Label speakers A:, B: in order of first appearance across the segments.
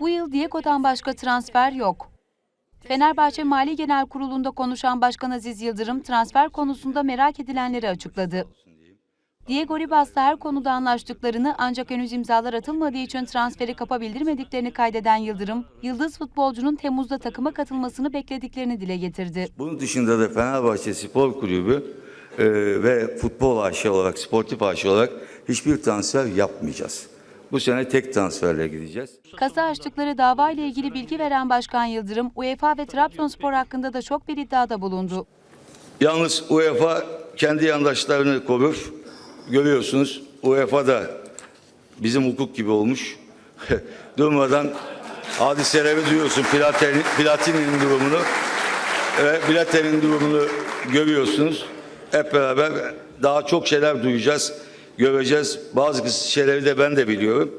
A: Bu yıl Diego'dan başka transfer yok. Fenerbahçe Mali Genel Kurulu'nda konuşan Başkan Aziz Yıldırım transfer konusunda merak edilenleri açıkladı. Diego Ribas'la her konuda anlaştıklarını ancak henüz imzalar atılmadığı için transferi kapa bildirmediklerini kaydeden Yıldırım, yıldız futbolcunun Temmuz'da takıma katılmasını beklediklerini dile getirdi.
B: Bunun dışında da Fenerbahçe Spor Kulübü e, ve futbol aşı olarak, sportif aşı olarak hiçbir transfer yapmayacağız. Bu sene tek transferle gideceğiz.
A: Kasa açtıkları dava ile ilgili bilgi veren Başkan Yıldırım, UEFA ve Trabzonspor hakkında da çok bir iddiada bulundu.
B: Yalnız UEFA kendi yandaşlarını korur. Görüyorsunuz UEFA da bizim hukuk gibi olmuş. Durmadan hadiseleri duyuyorsun. Platini, Platini'nin durumunu ve Platini'nin durumunu görüyorsunuz. Hep beraber daha çok şeyler duyacağız, göreceğiz. Bazı şeyleri de ben de biliyorum.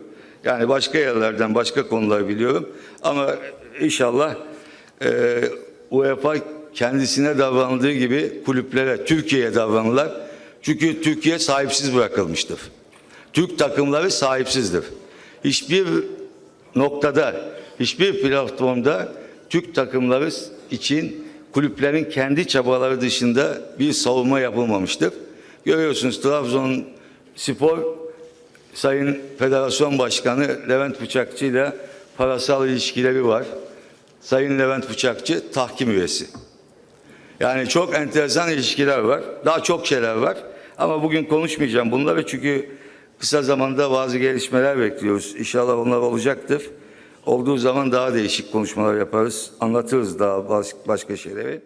B: Yani başka yerlerden başka konular biliyorum. Ama inşallah e, UEFA kendisine davrandığı gibi kulüplere, Türkiye'ye davranırlar. Çünkü Türkiye sahipsiz bırakılmıştır. Türk takımları sahipsizdir. Hiçbir noktada, hiçbir platformda Türk takımları için kulüplerin kendi çabaları dışında bir savunma yapılmamıştır. Görüyorsunuz Trabzon Spor Sayın Federasyon Başkanı Levent Bıçakçı ile parasal ilişkileri var. Sayın Levent Bıçakçı tahkim üyesi. Yani çok enteresan ilişkiler var. Daha çok şeyler var. Ama bugün konuşmayacağım bunları çünkü kısa zamanda bazı gelişmeler bekliyoruz. İnşallah onlar olacaktır. Olduğu zaman daha değişik konuşmalar yaparız. Anlatırız daha baş- başka şeyleri.